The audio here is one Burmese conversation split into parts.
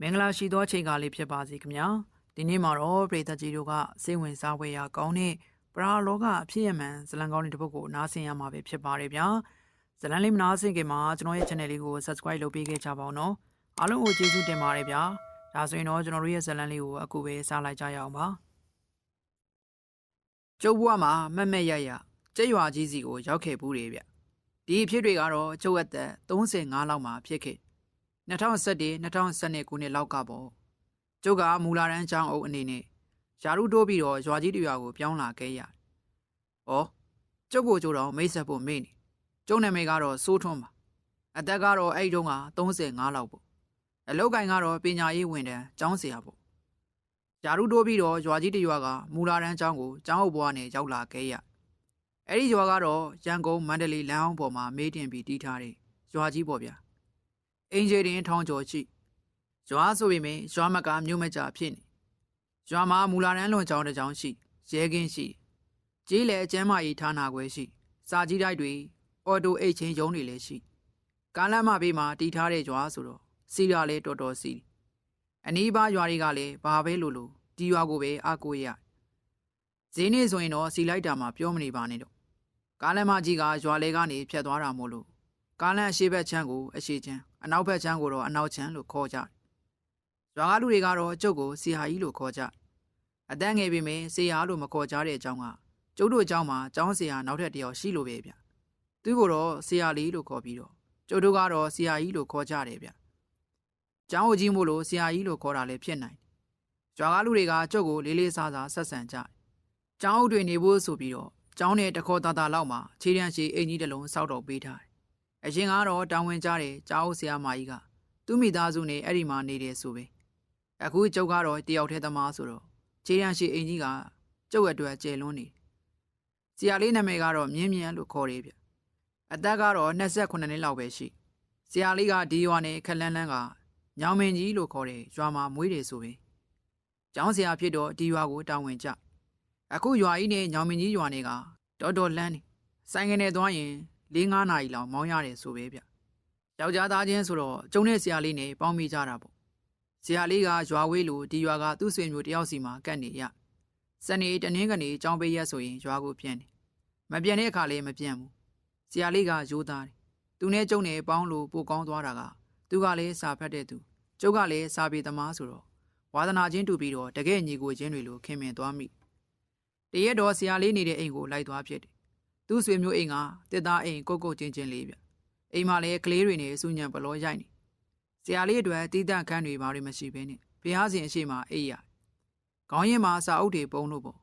မင်္ဂလာရှိသောအချိန်ကားလေးဖြစ်ပါစေခင်ဗျာဒီနေ့မှာတော့ပြည်သက်ကြီးတို့ကစိတ်ဝင်စားဖွယ်ရာကောင်းတဲ့ပရာလောကအဖြစ်အမှန်ဇလံကောင်းတဲ့တစ်ပုဒ်ကိုနားဆင်ရမှာပဲဖြစ်ပါတယ်ဗျာဇလံလေးမနားဆင်ခင်မှာကျွန်တော်ရဲ့ channel လေးကို subscribe လုပ်ပေးခဲ့ကြပါဦးနော်အားလုံးကိုကျေးဇူးတင်ပါတယ်ဗျာဒါဆိုရင်တော့ကျွန်တော်တို့ရဲ့ဇလံလေးကိုအခုပဲစလိုက်ကြရအောင်ပါကျုပ်ဘွားမှာမက်မက်ရရကျက်ရွာကြီးစီကိုရောက်ခဲ့ဘူးတယ်ဗျဒီအဖြစ်တွေကတော့ကျုပ်အသက်35လောက်မှာဖြစ်ခဲ့ 2011 2012ခုနှစ်လောက်ကပေါ့ကျုပ်ကမူလာရန်ချောင်းအုပ်အနေနဲ့ယာရုတိုးပြီးတော့ရွာကြီးတရွာကိုပြောင်းလာခဲ့ရတယ်။ဩကျုပ်ကိုကျုပ်တော့မိတ်ဆက်ဖို့မေ့နေ။ကျုပ်နာမည်ကတော့စိုးထွန်းပါ။အသက်ကတော့အဲ့ဒီတုန်းက35လောက်ပေါ့။အလောက်ကင်ကတော့ပညာရေးဝန်ထမ်းကျောင်းဆရာပေါ့။ယာရုတိုးပြီးတော့ရွာကြီးတရွာကမူလာရန်ချောင်းကိုကျောင်းအုပ်ဘွားနဲ့ရောက်လာခဲ့ရ။အဲ့ဒီရွာကတော့ရန်ကုန်မန္တလေးလမ်းအောင်ပေါ်မှာမေးတင်ပြီးတီးထားတဲ့ရွာကြီးပေါ့ဗျာ။ အင်ဂျီတင်ထောင်းကျော်ရှိရွာဆိုပေမဲ့ရွာမကမြို့မကြဖြစ်နေရွာမှာမူလာတန်းလွန်ကြောင်းတစ်ကြောင်းရှိရဲကင်းရှိကြေးလေအကျမ်းမကြီးဌာနာခွဲရှိစာကြီးတိုက်တွေအော်တိုအိတ်ချင်းရုံးတွေလည်းရှိကားလမ်းမဘေးမှာတီးထားတဲ့ရွာဆိုတော့စီရလည်းတော်တော်စီအနီးပါးရွာတွေကလည်းဘာပဲလို့လို့ဒီရွာကိုပဲအားကိုးရဈေးနေ့ဆိုရင်တော့စီလိုက်တာမှပြောမနေပါနဲ့တော့ကားလမ်းမကြီးကရွာလေကနေဖြတ်သွားတာမို့လို့ ကားလမ်းအရှိဘက်ချမ်းကိုအရှိချမ်းအနောက်ဘက်ချမ်းကိုတော့အနောက်ချမ်းလို့ခေါ်ကြတယ်။ရွာကလူတွေကတော့ကျုပ်ကိုစီဟာကြီးလို့ခေါ်ကြတယ်။အတန်းငယ်ပေမဲ့စီဟာလို့မခေါ်ကြတဲ့အကြောင်းကကျုပ်တို့အကြောင်းမှာကျောင်းစီဟာနောက်ထပ်တစ်ယောက်ရှိလို့ပဲဗျ။သူကိုတော့စီဟာလေးလို့ခေါ်ပြီးတော့ကျုပ်တို့ကတော့စီဟာကြီးလို့ခေါ်ကြတယ်ဗျ။ကျောင်းကိုကြီးမို့လို့စီဟာကြီးလို့ခေါ်တာလည်းဖြစ်နိုင်တယ်။ရွာကလူတွေကကျုပ်ကိုလေးလေးစားစားဆက်ဆံကြတယ်။ကျောင်းအုပ်တွေနေဖို့ဆိုပြီးတော့ကျောင်းနဲ့တခေါ်တာတာလောက်မှာခြေရန်ရှိအင်ကြီးတစ်လုံးစောက်တော့ပေးထားတယ် အရင်ကတော့တောင်းဝင်ကြတဲ့ကြားအုပ်ဆရာမကြီးကသူ့မိသားစုနဲ့အဲ့ဒီမှာနေတယ်ဆိုပဲအခုကျုပ်ကတော့တယောက်တည်းသမားဆိုတော့ခြေရန်ရှိအင်ကြီးကကျုပ်အတွက်ကျယ်လွန်းနေဆရာလေးနာမည်ကတော့မြင်းမြန်းလို့ခေါ်တယ်ဗျအသက်ကတော့28နှစ်လောက်ပဲရှိဆရာလေးကဒီရွာနဲ့ခက်လန်းလန်းကညောင်မင်းကြီးလို့ခေါ်တဲ့ရွာမှာမွေးတယ်ဆိုပဲကျောင်းဆရာဖြစ်တော့ဒီရွာကိုတောင်းဝင်ကြအခုရွာကြီးနဲ့ညောင်မင်းကြီးရွာနဲ့ကတော်တော်လန်းနေဆိုင်ကနေသွားရင် ၄-၅နာရီလောက်မောင်းရတယ်ဆိုပဲဗျ။ယောက်ျားသားချင်းဆိုတော့ကျုံတဲ့ဆရာလေးနဲ့ပေါင်းမိကြတာပေါ့။ဆရာလေးကရွာဝေးလို့ဒီရွာကသူ့ဆွေမျိုးတယောက်စီမှာကတ်နေရ။စနေတနင်္ဂနွေကြောင်းပေးရက်ဆိုရင်ရွာကိုပြန်တယ်။မပြန်တဲ့အခါလည်းမပြန်ဘူး။ဆရာလေးကရိုးသားတယ်။သူနဲ့ကျုံနဲ့ပေါင်းလို့ပိုကောင်းသွားတာကသူကလည်းစာဖတ်တဲ့သူ။ကျုပ်ကလည်းစာပေသမားဆိုတော့ဝါသနာချင်းတူပြီးတော့တကယ်ညီကိုချင်းတွေလိုခင်မင်သွားမိ။တရက်တော့ဆရာလေးနေတဲ့အိမ်ကိုလိုက်သွားဖြစ်တယ် သူ့ဆွေမျိုးအိမ်ကတစ်သားအိမ်ကိုကိုချင်းချင်းလေးဗျအိမ်မှာလည်းကလေးတွေနဲ့စူညံပလောရိုက်နေဆရာလေးအတွက်တီးတန့်ခန်းတွေဘာတွေမရှိဘဲနဲ့ဘုရားရှင်အရှိမအိပ်ရခေါင်းရင်မှာစာအုပ်တွေပုံလို့ပေါ့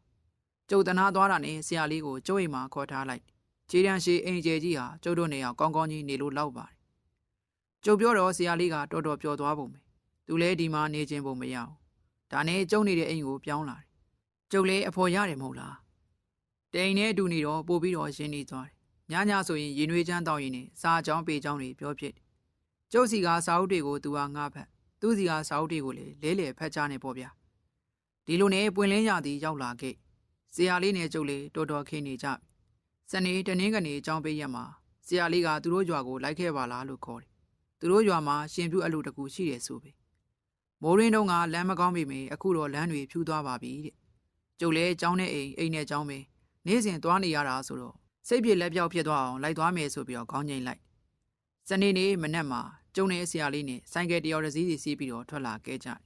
ကျုပ်တနာသွားတာနဲ့ဆရာလေးကိုကျုပ်အိမ်မှာခေါ်ထားလိုက်ခြေတန်းရှိအိမ်ကျဲကြီးဟာကျုပ်တို့နေအောင်ကောင်းကောင်းကြီးနေလို့လောက်ပါတယ်ကျုပ်ပြောတော့ဆရာလေးကတော်တော်ပျော်သွားပုံပဲသူလည်းဒီမှာနေခြင်းပုံမရဘူးဒါနဲ့ကျုံနေတဲ့အိမ်ကိုပြောင်းလာတယ်ကျုပ်လည်းအဖော်ရတယ်မဟုတ်လား တိန်နဲ့အတူနေတော့ပို့ပြီးတော့ရင်းနေသွားတယ်။ညညဆိုရင်ရင်နွေးချမ်းတောင်းရင်နဲ့စာအကြောင်းပေကြောင်းတွေပြောဖြစ်တယ်။ကျုပ်စီကစာအုပ်တွေကိုသူကငှဖက်သူစီကစာအုပ်တွေကိုလည်းလဲလှယ်ဖက်ချနေပေါ့ဗျာ။ဒီလိုနဲ့ပွင့်လင်းရသည်ရောက်လာခဲ့။ဆရာလေးနဲ့ကျုပ်လေးတော်တော်ခင်းနေကြပြီ။စနေတနင်္ဂနွေအကြောင်းပေးရက်မှာဆရာလေးကသူတို့ရွာကိုလိုက်ခဲ့ပါလားလို့ခေါ်တယ်။သူတို့ရွာမှာရှင်ပြူအလူတကူရှိတယ်ဆိုပဲ။မိုးရင်းတုန်းကလမ်းမကောင်းပြီမေအခုတော့လမ်းတွေဖြူသွားပါပြီတဲ့။ကျုပ်လည်းကျောင်းနဲ့အိမ်အိမ်နဲ့ကျောင်းပဲ။ နေ့စဉ်သွားနေရတာဆိုတော့စိတ်ပြေလက်ပြောက်ဖြစ်သွားအောင်လိုက်သွားမယ်ဆိုပြီးတော့ခေါင်းငိမ့်လိုက်စနေနေ့မနက်မှာကျုံတဲ့ဆရာလေးနဲ့ဆိုင်ကယ်တယောက်တစ်စီးစီစီးပြီးတော့ထွက်လာခဲ့ကြတယ်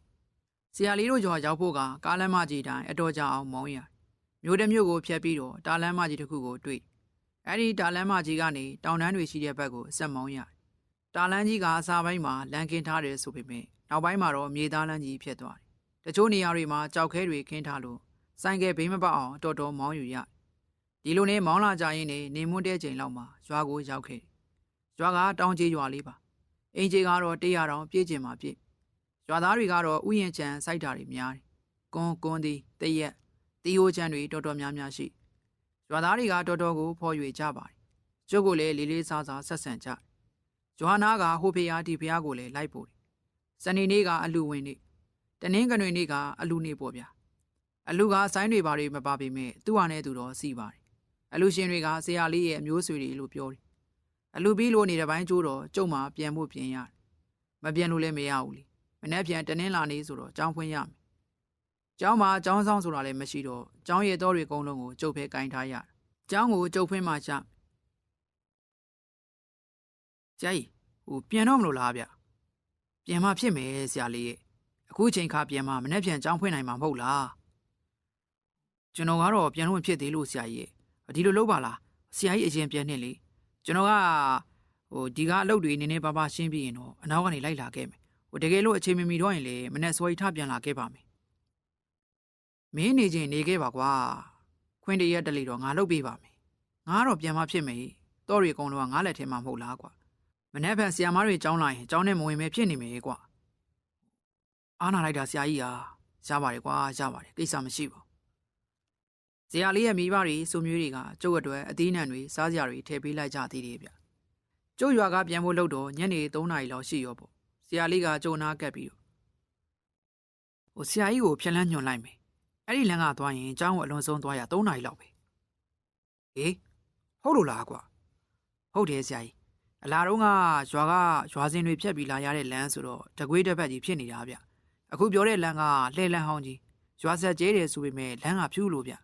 ဆရာလေးတို့ကျော်ရောက်ဖို့ကကားလမ်းမကြီးတိုင်းအတော်ကြာအောင်မောင်းရမျိုးတစ်မျိုးကိုဖြတ်ပြီးတော့တာလမ်းမကြီးတစ်ခုကိုတွေ့အဲ့ဒီတာလမ်းမကြီးကနေတောင်တန်းတွေရှိတဲ့ဘက်ကိုဆက်မောင်းရတာလမ်းကြီးကအစာပိုင်းမှာလမ်းကင်းထားတယ်ဆိုပေမဲ့နောက်ပိုင်းမှာတော့မြေသားလမ်းကြီးဖြစ်သွားတယ်တချို့နေရာတွေမှာကြောက်ခဲတွေခင်းထားလို့ဆိုင်ကယ်ဘေးမပေါက်အောင်တော်တော်မောင်းယူရ ဒီလိုနဲ့မောင်းလာကြရင်နေနေမွန်းတဲ့ချိန်လောက်မှာရွာကိုရောက်ခဲ့တယ်။ရွာကတောင်ကြီးရွာလေးပါ။အင်ကြီးကတော့100တောင်ပြည့်ကျင်မှာပြည့်။ရွာသားတွေကတော့ဥယျာဉ်ချံစိုက်တာတွေများတယ်။ကွန်ကွန်ဒီတရက်တီယိုချံတွေတော်တော်များများရှိ။ရွာသားတွေကတော်တော်ကိုဖော်ရွေကြပါတယ်။ကျုပ်ကလည်းလေးလေးစားစားဆက်ဆံကြတယ်။ရွာနာကဟိုဖေးယားဒီဖေးယားကိုလည်းလိုက်ပို့တယ်။စနေနေ့ကအလူဝင်နေ့တနင်္ဂနွေနေ့ကအလူနေ့ပေါ့ဗျာ။အလူကဆိုင်းတွေဘာတွေမပါပေမဲ့သူ့ဟာနဲ့သူတော့စီပါတယ် အလူရှင်တွေကဆရာလေးရဲ့အမျိုးဆွေတွေလို့ပြောတယ်။အလူပြီးလို့နေတဲ့ဘိုင်းကျိုးတော့ကျုံမှာပြန်ဖို့ပြင်ရတယ်။မပြန်လို့လည်းမရဘူးလေ။မနေ့ပြန်တနင်းလာနေဆိုတော့ကြောင်းဖွင့်ရမယ်ကျောင်းမှာကျောင်းဆောင်ဆိုတာလည်းမရှိတော့ကျောင်းရဲ့တော်တွေအကုန်လုံးကိုကျုပ်ဖဲကင်ထားရကျောင်းကိုကျုပ်ဖွင့်မှချဆရာကြီးဟိုပြန်တော့မလို့လားဗျပြန်မှဖြစ်မယ်ဆရာလေးရဲ့အခုချိန်ခါပြန်မှမနေ့ပြန်ကျောင်းဖွင့်နိုင်မှာမဟုတ်လားကျွန်တော်ကတော့ပြန်လို့မဖြစ်သေးလို့ဆရာကြီးရဲ့ ဒီလိုလုပ်ပါလားဆရာကြီးအရင်ပြန်နေလေကျွန်တော်ကဟိုဒီကအလုပ်တွေနည်းနည်းပါးပါးရှင်းပြီးရင်တော့အနောက်ကနေလိုက်လာခဲ့မယ်ဟိုတကယ်လို့အချိန်မမီတော့ရင်လေမနေ့စောကြီးထပြန်လာခဲ့ပါမယ်မင်းနေချင်းနေခဲ့ပါကွာခွင့်တရက်တလီတော့ငါလုပ်ပေးပါမယ်ငါကတော့ပြန်မှဖြစ်မယ်တော့ရီအကုန်လုံးကငါလက်ထဲမှာမဟုတ်လားကွာမနေ့ဖန်ဆီယာမတွေကြောင်းလာရင်ကြောင်းနဲ့မဝင်မဲဖြစ်နေမယ်ကွာအားနာလိုက်တာဆရာကြီးဟာရပါတယ်ကွာရပါတယ်ကိစ္စမရှိပါဘူး ဇရာလေးရဲ့မိဘတွေစုမျိုးတွေကကျုပ်အတွက်အသီးနှံတွေစားစရာတွေထည့်ပေးလိုက်ကြသေးတယ်ဗျ။ကျုပ်ရွာကပြန်ဖို့လို့တော့ညနေ3နာရီလောက်ရှိရောပေါ့။ဇရာလေးကကျုံနာကပ်ပြီးတော့ဟိုဆရာကြီးကိုဖြက်လန်းညွှန်လိုက်မယ်။အဲ့ဒီလမ်းကသွားရင်အเจ้าကိုအလွန်ဆုံးသွားရ3နာရီလောက်ပဲ။ဟေးဟုတ်လို့လားကွာ။ဟုတ်တယ်ဆရာကြီး။အလားတော့ကရွာကရွာစင်တွေဖြတ်ပြီးလာရတဲ့လမ်းဆိုတော့တကွေးတစ်ဖက်ကြီးဖြစ်နေတာဗျ။အခုပြောတဲ့လမ်းကလှဲလန်းဟောင်းကြီးရွာဆက်ကျဲတယ်ဆိုပေမဲ့လမ်းကဖြူးလို့ဗျ။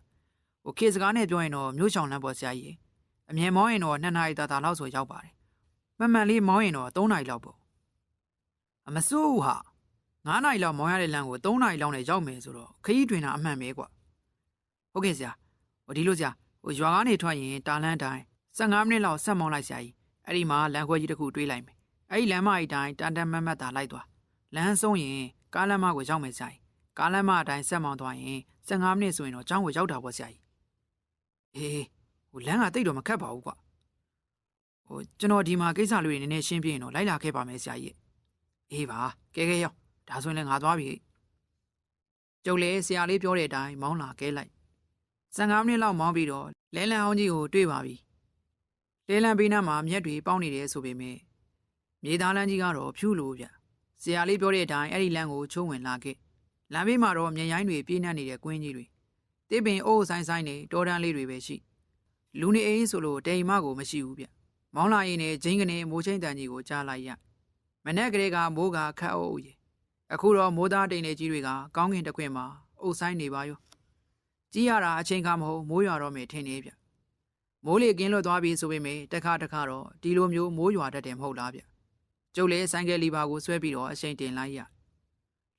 ဟိုခေတ်စကားနဲ့ပြောရင်တော့မျိုးချောင်လမ်းပေါ်ဆရာကြီးအမြင်မောင်းရင်တော့2နာရီတာတာလောက်ဆိုရောက်ပါတယ်မှန်မှန်လေးမောင်းရင်တော့3နာရီလောက်ပေါ့အမစိုးဘူးဟာ9နာရီလောက်မောင်းရတဲ့လမ်းကို3နာရီလောက်နဲ့ရောက်မယ်ဆိုတော့ခရီးတွင်တာအမှန်ပဲကွာဟုတ်ကဲ့ဆရာဟိုဒီလိုဆရာဟိုရွာကနေထွက်ရင်တာလန်းတိုင်း15မိနစ်လောက်ဆက်မောင်းလိုက်ဆရာကြီးအဲ့ဒီမှာလမ်းခွဲကြီးတစ်ခုတွေးလိုက်မယ်အဲ့ဒီလမ်းမကြီးတိုင်းတန်တန်မတ်မတ်တာလိုက်သွားလမ်းဆုံးရင်ကားလမ်းမကိုရောက်မယ်ဆရာကြီးကားလမ်းမအတိုင်းဆက်မောင်းသွားရင်15မိနစ်ဆိုရင်တော့ကျောင်းကိုရောက်တာပေါ့ဆရာကြီး အေးဟိုလမ်းကတိတ်တော့မခတ်ပါဘူးကွာဟိုကျွန်တော်ဒီမှာကိစ္စလေးတွေနည်းနည်းရှင်းပြရင်တော့လိုက်လာခဲ့ပါမယ်ဆရာကြီးအေးပါကဲကဲရောက်ဒါဆိုရင်လည်းငါသွားပြီကျုပ်လည်းဆရာလေးပြောတဲ့အတိုင်းမောင်းလာကဲလိုက်15မိနစ်လောက်မောင်းပြီးတော့လဲလန်အောင်ကြီးကိုတွေ့ပါပြီလဲလန်ဘေးနားမှာမြက်တွေပေါင်းနေတယ်ဆိုပေမဲ့မြေသားလန်းကြီးကတော့ဖြူးလို့ဗျဆရာလေးပြောတဲ့အတိုင်းအဲ့ဒီလမ်းကိုချုံဝင်လာခဲ့လမ်းဘေးမှာတော့မြေရိုင်းတွေပြင်းနှက်နေတဲ့ကွင်းကြီးတွေ တိပင်အိုးဆိုင်ဆိုင်နဲ့တော်တန်းလေးတွေပဲရှိလူနေအိမ်ဆိုလို့တိမ်မကိုမရှိဘူးဗျမောင်းလာရင်နဲ့ဂျင်းကနေမိုးချင်းတန်ကြီးကိုကြားလိုက်ရမနေ့ကလေးကမိုးကခတ်အုပ်ရေအခုတော့မိုးသားတိမ်နေကြီးတွေကကောင်းကင်တစ်ခွင်မှာအုပ်ဆိုင်နေပါရောကြီးရတာအချိန်ကမဟုတ်မိုးရွာတော့မယ်ထင်နေဗျမိုးလေကင်းလွတ်သွားပြီဆိုပေမဲ့တခါတခါတော့ဒီလိုမျိုးမိုးရွာတတ်တယ်မဟုတ်လားဗျကျုပ်လည်းဆိုင်ကယ်လီပါကိုဆွဲပြီးတော့အချိန်တင်လိုက်ရ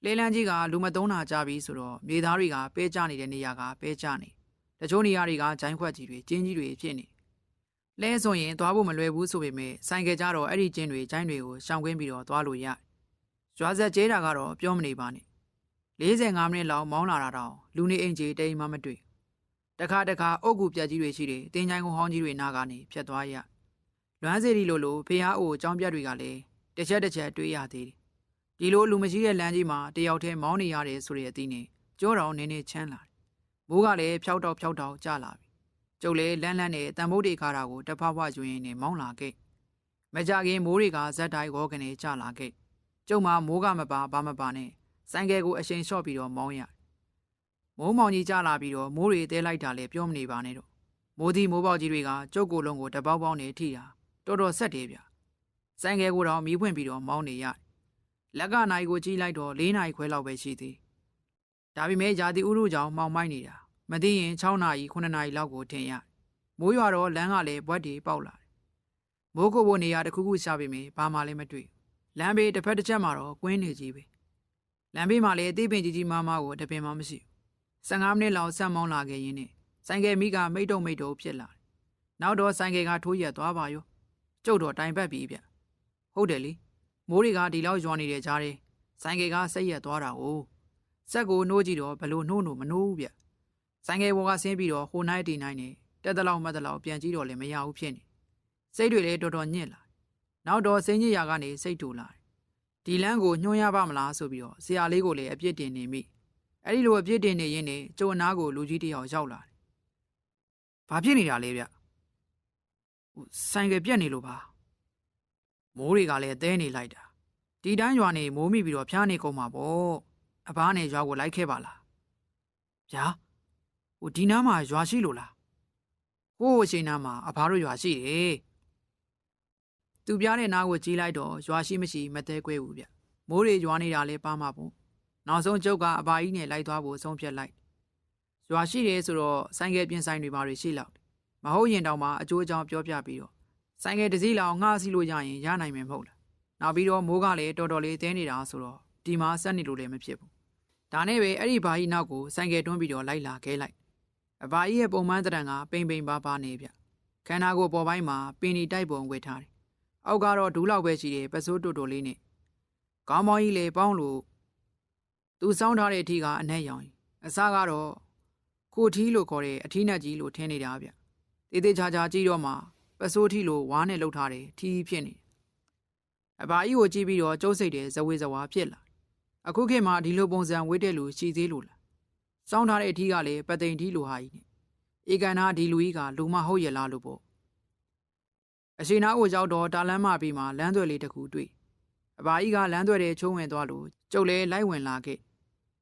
လေလန်းကြီးကလူမသုံးတာကြပြီဆိုတော့မြေသားတွေကပဲကျနေတဲ့နေရာကပဲကျနေတချို့နေရာတွေကဂျိုင်းခွက်ကြီးတွေကျင်းကြီးတွေဖြစ်နေလဲဆိုရင်သွားဖို့မလွယ်ဘူးဆိုပေမဲ့ဆိုင်ကကြတော့အဲ့ဒီကျင်းတွေဂျိုင်းတွေကိုရှောင်ကွင်းပြီးတော့သွားလို့ရရွာဆက်ကျဲတာကတော့ပြောမနေပါနဲ့45မိနစ်လောက်မောင်းလာတာတော့လူနေအိမ်ကြီးတိမ်မှမတွေ့တခါတခါအုတ်ကူပြက်ကြီးတွေရှိတယ်တင်ချိုင်းကုန်ဟောင်းကြီးတွေနာကနေဖြတ်သွားရလွမ်းစီရီလိုလိုဖေးအားအိုအကြောင်းပြက်တွေကလည်းတစ်ချက်တစ်ချက်တွေးရသေးတယ် ဒီလိုလူမရှိတဲ့လမ်းကြီးမှာတယောက်တည်းမောင်းနေရတယ်ဆိုတဲ့အသီးနဲ့ကြောတော်နင်းနေချမ်းလာတယ်။မိုးကလည်းဖြောက်တော့ဖြောက်တော့ကျလာပြီ။ကျုပ်လည်းလန်းလန်းနဲ့တန်ဖိုးတွေခါတာကိုတဖဖွားကျွင်းနေမောင်းလာခဲ့။မကြခင်မိုးတွေကဇက်တိုင်းရောကနေကျလာခဲ့။ကျုပ်မှမိုးကမပါဘာမပါနဲ့ဆိုင်ကယ်ကိုအရှိန်လျှော့ပြီးတော့မောင်းရ။မိုးမောင်ကြီးကျလာပြီးတော့မိုးတွေတဲလိုက်တာလည်းပြောမနေပါနဲ့တော့။မိုးဒီမိုးပေါက်ကြီးတွေကကျုပ်ကိုယ်လုံးကိုတပေါက်ပေါက်နေထိတာတော်တော်ဆက်တယ်ဗျ။ဆိုင်ကယ်ကိုတော့မီးဖွင့်ပြီးတော့မောင်းနေရတယ် လက်ကနိုင်ကိုကြီးလိုက်တော့၄နိုင်ခွဲလောက်ပဲရှိသေးဒါပေမဲ့ယာတိဥရုကြောင့်မှောင်မိုက်နေတာမသိရင်6နာရီ9နာရီလောက်ကိုထင်ရမိုးရွာတော့လမ်းကလည်းဘွက်တွေပေါက်လာတယ်မိုးကုတ်ဖို့နေရာတစ်ခုခုရှာပေမဲ့ဘာမှလည်းမတွေ့လမ်းဘေးတစ်ဖက်တစ်ချက်မှာတော့ကွင်းနေကြီးပဲလမ်းဘေးမှာလည်းအသေးပင်ကြီးကြီးမားမားကိုတပင်မှမရှိဘူး15မိနစ်လောက်ဆက်မောင်းလာခဲ့ရင်းနဲ့ဆိုင်ကယ်မိကမိတ်တုံမိတ်တုံဖြစ်လာတယ်နောက်တော့ဆိုင်ကယ်ကထိုးရက်သွားပါရောကျုပ်တော့တိုင်ပတ်ပြီဗျဟုတ်တယ်လေ မိုးတွေကဒီလောက်ရွာနေတဲ့ကြားထဲဆိုင်ကယ်ကစိတ်ရက်သွားတာကိုစက်ကိုနှိုးကြည့်တော့ဘလို့နှိုးနှိုးမနှိုးဘူးဗျဆိုင်ကယ်ပေါ်ကဆင်းပြီးတော့ဟိုနိုင်တီနိုင်နေတက်တလောက်မတ်တလောက်ပြန်ကြည့်တော့လည်းမရဘူးဖြစ်နေစိတ်တွေလည်းတော်တော်ညစ်လာနောက်တော့စိတ်ညစ်ရာကနေစိတ်တူလာတယ်ဒီလမ်းကိုညှိုးရပါမလားဆိုပြီးတော့ဆရာလေးကိုလည်းအပြစ်တင်နေမိအဲ့ဒီလိုအပြစ်တင်နေရင်းနဲ့ကျုံအနာကိုလူကြီးတစ်ယောက်ရောက်လာတယ်ဘာဖြစ်နေတာလဲဗျဟိုဆိုင်ကယ်ပြက်နေလို့ပါ မိုးတွေကလည်းတဲနေလိုက်တာဒီတိုင်းရွာနေမိုးမိပြီးတော့ဖျားနေကုန်မှာပေါ့အဘားနဲ့ရွာကိုလိုက်ခဲ့ပါလားဗျာဟိုဒီနားမှာရွာရှိလို့လားဟိုးအချိန်နားမှာအဘားတို့ရွာရှိတယ်သူပြားတဲ့နားကိုကြီးလိုက်တော့ရွာရှိမရှိမသေးခွဲဘူးဗျမိုးတွေရွာနေတာလည်းပါမှာပေါ့နောက်ဆုံးကျုပ်ကအဘာကြီးနဲ့လိုက်သွားဖို့ဆုံးဖြတ်လိုက်ရွာရှိတယ်ဆိုတော့ဆိုင်ကယ်ပြင်ဆိုင်တွေပါတွေရှိလောက်တယ်မဟုတ်ရင်တောင်မှအကျိုးအကြောင်းပြောပြပြီးတော့ ဆိုင်ကယ်တစ်စီးလောက်ငှားစီလို့ရရင်ရနိုင်မယ်မဟုတ်လားနောက်ပြီးတော့မိုးကလည်းတော်တော်လေးတင်းနေတာဆိုတော့ဒီမှာဆက်နေလို့လည်းမဖြစ်ဘူးဒါနဲ့ပဲအဲ့ဒီဘာကြီးနောက်ကိုဆိုင်ကယ်တွန်းပြီးတော့လိုက်လာခဲလိုက်အဘာကြီးရဲ့ပုံမှန်တရံကပိန်ပိန်ပါပါနေဗျခန္ဓာကိုယ်ပေါ်ပိုင်းမှာပင်နီတိုက်ပုံဝေထားတယ်အောက်ကတော့ဒူးလောက်ပဲရှိတယ်ပစိုးတူတူလေးနဲ့ကောင်းမောင်းကြီးလေပေါင်းလို့သူစောင်းထားတဲ့အထီကအနဲ့ရောင်ကြီးအစားကတော့ကိုထီးလို့ခေါ်တဲ့အထီးနဲ့ကြီးလို့ထင်းနေတာဗျတေးသေးချာချာကြည့်တော့မှ ပစိုးထီလို့ဝါးနဲ့လှုပ်ထားတယ်ထီးဖြစ်နေအဘာကြီးကိုကြည့်ပြီးတော့ကျုပ်စိတ်တယ်ဇဝေဇဝါဖြစ်လာအခုခေတ်မှာဒီလိုပုံစံဝေးတဲ့လူရှိသေးလို့လားစောင်းထားတဲ့အထီးကလည်းပသိမ်ထီလို့ဟာကြီးနဲ့ဧကန်နာဒီလူကြီးကလူမဟုတ်ရဲ့လားလို့ပေါ့အရှိနာကိုရောက်တော့တာလန်းမပြီးမှလမ်းသွယ်လေးတစ်ခုတွေ့အဘာကြီးကလမ်းသွဲတဲ့ချုံးဝင်သွားလို့ကျုပ်လည်းလိုက်ဝင်လာခဲ့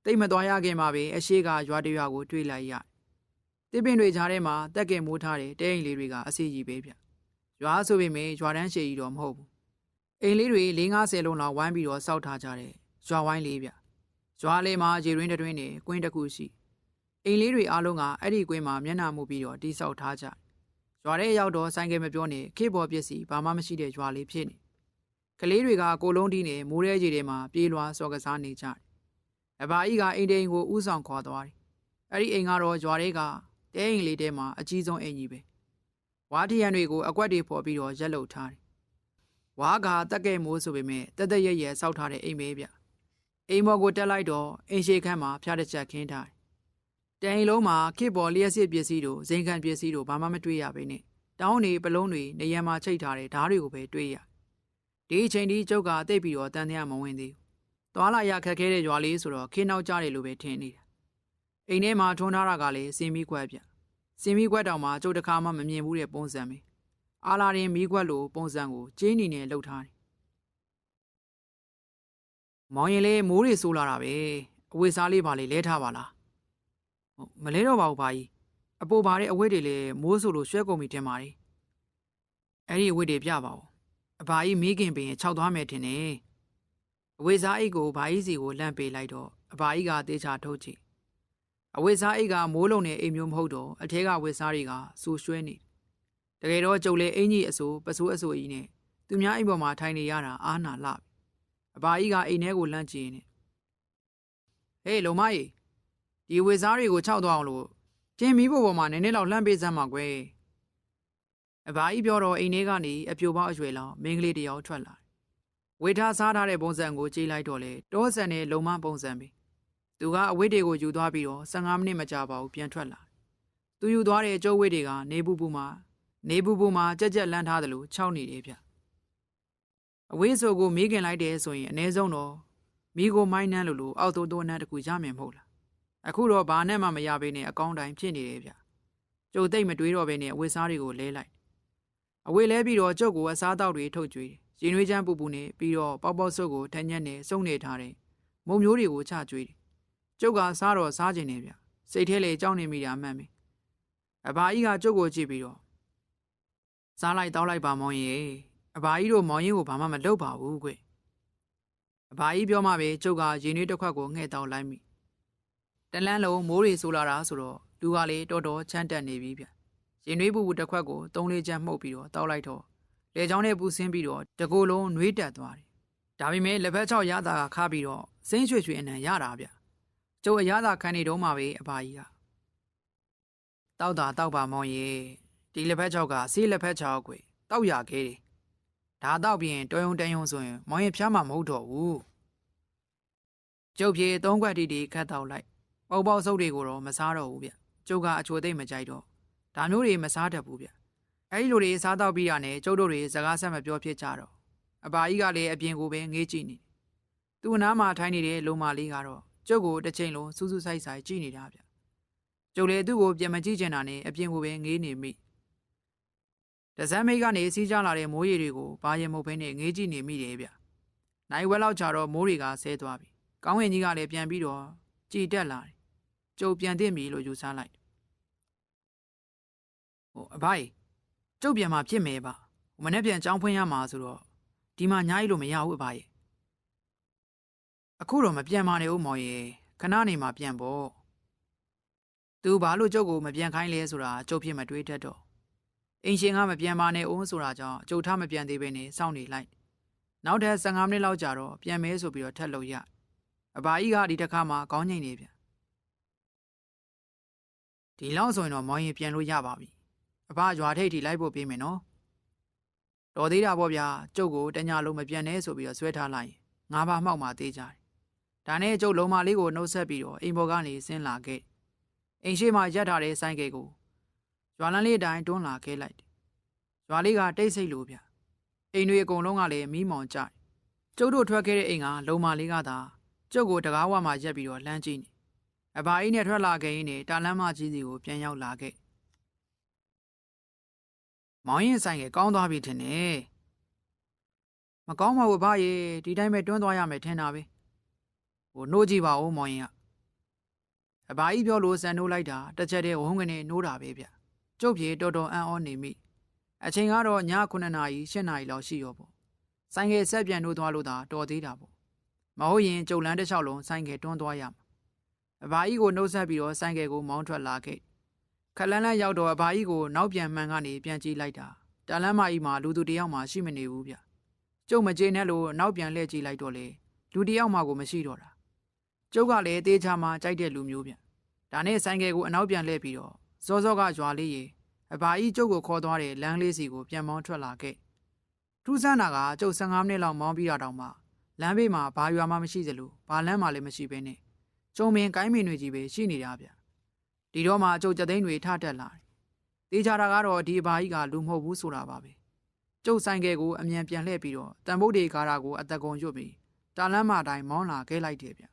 တိတ်မသွားရခင်မှာပဲအရှိကရွာတရွာကိုတွေ့လိုက်ရတစ်ပင်တွေကြားထဲမှာတက်ကင်မိုးထားတဲ့တဲအိမ်လေးတွေကအစီကြီးပဲဗျ ရွာဆိုပေမဲ့ရွာတန်းရှည်ကြီးတော့မဟုတ်ဘူးအိမ်လေးတွေ၄50လုံးလောက်ဝိုင်းပြီးတော့စောက်ထားကြတယ်ရွာဝိုင်းလေးဗျရွာလေးမှာရေရင်းတွင်းနဲ့ကွင်းတစ်ခုရှိအိမ်လေးတွေအားလုံးကအဲ့ဒီကွင်းမှာမျက်နှာမူပြီးတော့တိဆောက်ထားကြရွာထဲရောက်တော့ဆိုင်ကယ်မပြောနဲ့ခေဘောပစ္စည်းဘာမှမရှိတဲ့ရွာလေးဖြစ်နေကလေးတွေကကိုလုံးတီးနဲ့မိုးရဲကြီးတွေမှာပြေးလွှာစော်ကစားနေကြတယ်။အဘာကြီးကအိမ်တိန်ကိုဥဆောင်ခေါ်သွားတယ်။အဲ့ဒီအိမ်ကတော့ဂျွာတွေကတဲအိမ်လေးထဲမှာအကြီးဆုံးအိမ်ကြီးပဲ။ ဝါထရံတွေကိုအကွက်တွေပေါ်ပြီးတော့ရက်လုထားတယ်။ဝါကတက်ကဲမိုးဆိုပေမဲ့တက်တက်ရဲရဲစောက်ထားတဲ့အိမ်ပဲဗျ။အိမ်ပေါ်ကိုတက်လိုက်တော့အိမ်ရှိခန်းမှာဖျားတစ်ချက်ခင်းထားတယ်။တဲအိမ်လုံးမှာခေတ်ပေါ်လျှက်စစ်ပစ္စည်းတို့ဇိမ်ခံပစ္စည်းတို့ဘာမှမတွေ့ရဘဲနဲ့တောင်းနေပလုံးတွေနေရံမှာချိတ်ထားတဲ့ဓားတွေကိုပဲတွေ့ရဒီအချိန်ဒီကျုပ်ကတိတ်ပြီးတော့တန်တရားမဝင်သေးဘူး။သွားလာရခက်ခဲတဲ့ရွာလေးဆိုတော့ခင်းနောက်ကြတယ်လို့ပဲထင်နေတာ။အိမ်ထဲမှာထွန်းထားတာကလည်းစင်မီကွက်ပြ။ စင်မီကွက်တောင်မှကျုပ်တစ်ခါမှမမြင်ဘူးတဲ့ပုံစံပဲ။အာလာရင်မီကွက်လိုပုံစံကိုကျင်းနေနဲ့လှုပ်ထားတယ်။မောင်ရင်လေးမိုးတွေဆိုးလာတာပဲ။အဝေစားလေးပါလေလဲထားပါလား။ဟုတ်မလဲတော့ပါဘူးဘာကြီး။အပိုပါတဲ့အဝေးတွေလည်းမိုးဆိုလို့ရွှဲကုန်ပြီတင်ပါတယ်။အဲ့ဒီအဝေးတွေပြပါဦး။အဘာကြီးမိခင်ပင်ခြောက်သွားမယ်ထင်တယ်။အဝေစားအိတ်ကိုဘာကြီးစီကိုလန့်ပေးလိုက်တော့အဘာကြီးကတေချာထုတ်ကြည့်။ အဝေစားအိတ်ကမိုးလုံးနဲ့အိမ်မျိုးမဟုတ်တော့အထဲကဝေစားတွေကစူရွှဲနေ။တကယ်တော့ကျုပ်လေအင်ကြီးအစိုးပစိုးအစိုးကြီးနဲ့သူများအိမ်ပေါ်မှာထိုင်နေရတာအားနာလှပြီ။အဘာကြီးကအိမ်ထဲကိုလန့်ကြည့်နေ။ဟေးလုံမကြီးဒီဝေစားတွေကိုခြောက်သွားအောင်လို့တင်မီးပေါ်ပေါ်မှာနည်းနည်းလောက်လှမ်းပေးစမ်းပါကွယ်။အဘာကြီးပြောတော့အိမ်ထဲကနေအပြိုပေါက်အရွယ်လောင်မင်းကလေးတစ်ယောက်ထွက်လာတယ်။ဝေထားစားထားတဲ့ပုံစံကိုကြည့်လိုက်တော့လေတောဆန်တဲ့လုံမပုံစံပဲ။ သူကအဝိတွေကိုယူသွားပြီးတော့15မိနစ်မကြာပါဘူးပြန်ထွက်လာတယ်။သူယူသွားတဲ့ကျုပ်ဝိတွေကနေပူပူမှာနေပူပူမှာကြက်ကြက်လန်းထားတယ်လို့ခြောက်နေတယ်ဗျ။အဝိဆိုကိုမိခင်လိုက်တယ်ဆိုရင်အ ਨੇ ဆုံးတော့မိကိုမိုင်းနှမ်းလို့လို့အောက်တိုးတိုးနှမ်းတကူရမယ်မဟုတ်လား။အခုတော့ဘာနဲ့မှမရဘဲနဲ့အကောင်းတိုင်းဖြစ်နေတယ်ဗျ။ကျုပ်သိမ့်မတွေးတော့ဘဲနဲ့အဝိစားတွေကိုလဲလိုက်အဝေးလဲပြီးတော့ကျုပ်ကိုအစားတောက်တွေထုတ်ကြွေးတယ်ရင်နွေးချမ်းပူပူနဲ့ပြီးတော့ပေါက်ပေါက်ဆုပ်ကိုထန်းညက်နဲ့စုံနေထားတယ်မုံမျိုးတွေကိုချကြွေးတယ် ကျုပ်ကစားတော့စားကျင်နေဗျစိတ်ထဲလေကြောက်နေမိတာမှန်ပြီအဘာကြီးကကျုပ်ကိုကြည့်ပြီးတော့စားလိုက်တောက်လိုက်ပါမောင်ရေအဘာကြီးတို့မောင်ရင်ကိုဘာမှမလုပ်ပါဘူးကွအဘာကြီးပြောမှပဲကျုပ်ကရင်နွေးတစ်ခွက်ကိုငှဲ့တောက်လိုက်မိတလန်းလုံးမိုးတွေဆူလာတာဆိုတော့လူကလေတော်တော်ချမ်းတက်နေပြီဗျရင်နွေးပူပူတစ်ခွက်ကိုသုံးလေးချမ်းမှုတ်ပြီးတော့တောက်လိုက်တော့လေချောင်းနဲ့ပူဆင်းပြီးတော့တကိုယ်လုံးနှွေးတက်သွားတယ်။ဒါပေမဲ့လက်ဖက်ချောက်ရတာကခါပြီးတော့စိမ့်ရွှေရွှေအနံရတာဗျ။ ကျုပ်အရသာခံနေတော့မှပဲအပါကြီးကတောက်တာတောက်ပါမောင်ရေဒီလက်ဖက်ချောက်ကစီးလက်ဖက်ချောက်ကွယ်တောက်ရခဲ့တယ်။ဒါတောက်ပြီးရင်တော်ယုံတန်ယုံဆိုရင်မောင်ရင်ဖျားမှာမဟုတ်တော့ဘူး။ကျုပ်ပြေသုံးခွက်တီတီခတ်တောက်လိုက်ပေါက်ပေါက်စုပ်တွေကိုတော့မစားတော့ဘူးဗျ။ကျုပ်ကအချိုသိမ့်မကြိုက်တော့ဒါမျိုးတွေမစားတတ်ဘူးဗျအဲဒီလိုတွေစားတော့ပြီးတာနဲ့ကျုပ်တို့တွေစကားဆက်မပြောဖြစ်ကြတော့အဘာကြီးကလည်းအပြင်ကိုပဲငေးကြည့်နေသူ့နားမှာထိုင်နေတဲ့လုံမလေးကတော့ ကျုပ်ကိုတစ်ချိန်လုံးစူးစူးဆိုင်ဆိုင်ကြည့်နေတာဗျကျုပ်လည်းသူ့ကိုပြန်မကြည့်ချင်တာနဲ့အပြင်ကိုပဲငေးနေမိတဇမ်းမိတ်ကနေစီးကြလာတဲ့မိုးရေတွေကိုဘာရင်မဟုတ်ဘဲနဲ့ငေးကြည့်နေမိတယ်ဗျနိုင်ဝက်လောက်ကြာတော့မိုးတွေကဆဲသွားပြီကောင်းဝင်ကြီးကလည်းပြန်ပြီးတော့ကြည်တက်လာတယ်ကျုပ်ပြန်သိပြီလို့ယူဆလိုက် ဟိုအဘကြီးကျုပ်ပြန်มาဖြစ်မယ်ပါဟိုမနေ့ပြန်ចောင်းဖွင့်ရမှာဆိုတော့ဒီမှာညားကြီးလို့မရဘူးအဘကြီး အခုတော့မပြန်ပါနဲ့ဦးမောင်ရေခဏနေမှပြန်ပေါ့သူဘာလို့ကျုပ်ကိုမပြန်ခိုင်းလဲဆိုတာကျုပ်ဖြစ်မတွေးတတ်တော့အင်ရှင်ကမပြန်ပါနဲ့ဦးဆိုတာကြောင့်ကျုပ်ထားမပြန်သေးဘဲနဲ့စောင့်နေလိုက်နောက်ထပ်15မိနစ်လောက်ကြာတော့ပြန်မဲဆိုပြီးတော့ထက်လို့ရအဘာကြီးကဒီတစ်ခါမှခေါင်းငိမ့်နေပြန်ဒီလောက်ဆိုရင်တော့မောင်ရင်ပြန်လို့ရပါပြီအဘရွာထိပ်ထိလိုက်ဖို့ပေးမယ်နော်တော်သေးတာပေါ့ဗျာကျုပ်ကိုတညာလုံးမပြန်နဲ့ဆိုပြီးတော့ဆွဲထားလိုက်ရင်ငါးပါးမှောက်မှသေးကြတယ် ဒါနဲ့ကျုပ်လုံးမလေးကိုနှုတ်ဆက်ပြီးတော့အိမ်ပေါ်ကနေဆင်းလာခဲ့အိမ်ရှိမှရက်ထားတဲ့ဆိုင်ကယ်ကိုရွာလန်းလေးအတိုင်းတွန်းလာခဲ့လိုက်တယ်ရွာလေးကတိတ်ဆိတ်လို့ဗျအိမ်တွေအကုန်လုံးကလည်းမီးမောင်ကြတယ်ကျုပ်တို့ထွက်ခဲ့တဲ့အိမ်ကလုံးမလေးကသာကျုပ်ကိုတကားဝမှာရက်ပြီးတော့လှမ်းကြည့်နေအဘာအိမ်နဲ့ထွက်လာခဲ့ရင်းနဲ့တာလန်းမကြီးစီကိုပြန်ရောက်လာခဲ့မောင်ရင်ဆိုင်ကကောင်းသွားပြီထင်တယ်မကောင်းပါဘူးဗျာရေဒီတိုင်းပဲတွန်းသွားရမယ်ထင်တာပဲ ဟိုနှိုးကြည့်ပါဦးမောင်ရင်ကအဘာကြီးပြောလို့စံနှိုးလိုက်တာတစ်ချက်တည်းဝုန်းကနေနှိုးတာပဲဗျကျုပ်ပြေတော်တော်အံ့ဩနေမိအချိန်ကတော့ည9နာရီ10နာရီလောက်ရှိရောပေါ့ဆိုင်ကဆက်ပြန်နှိုးသွားလို့သာတော်သေးတာပေါ့မဟုတ်ရင်ကျုပ်လန်းတစ်လျှောက်လုံးဆိုင်ကတွန်းသွားရမှာအဘာကြီးကိုနှုတ်ဆက်ပြီးတော့ဆိုင်ကကိုမောင်းထွက်လာခဲ့ခလန်းလန်းရောက်တော့အဘာကြီးကိုနောက်ပြန်မှန်ကနေပြန်ကြည့်လိုက်တာတာလန်းမကြီးမှာလူသူတယောက်မှရှိမနေဘူးဗျကျုပ်မကြေနဲ့လို့နောက်ပြန်လှည့်ကြည့်လိုက်တော့လေလူတယောက်မှကိုမရှိတော့တာ ကျုပ်ကလည်းတေးချာမှကြိုက်တဲ့လူမျိုးဗျဒါနဲ့ဆိုင်ကယ်ကိုအနောက်ပြန်လှည့်ပြီးတော့စောစောကရွာလေးရေအဘာကြီးကျုပ်ကိုခေါ်သွားတဲ့လမ်းလေးစီကိုပြန်မောင်းထွက်လာခဲ့ထူးဆန်းတာကကျုပ်15မိနစ်လောက်မောင်းပြီးတာတောင်မှလမ်းဘေးမှာဘာရွာမှမရှိသလိုဘာလမ်းမှလည်းမရှိဘဲနဲ့ကျုံမင်ကိုင်းမင်တွေကြီးပဲရှိနေတာဗျဒီတော့မှအကျုပ်ကြသိန်းတွေထတက်လာတယ်။တေးချတာကတော့ဒီအဘာကြီးကလူမဟုတ်ဘူးဆိုတာပါပဲ။ကျုပ်ဆိုင်ကယ်ကိုအမြန်ပြန်လှည့်ပြီးတော့တန်ဘုတ်တွေကားတာကိုအသက်ကုန်ရွတ်ပြီးတာလန်းမတိုင်းမောင်းလာခဲ့လိုက်တယ်ဗျ။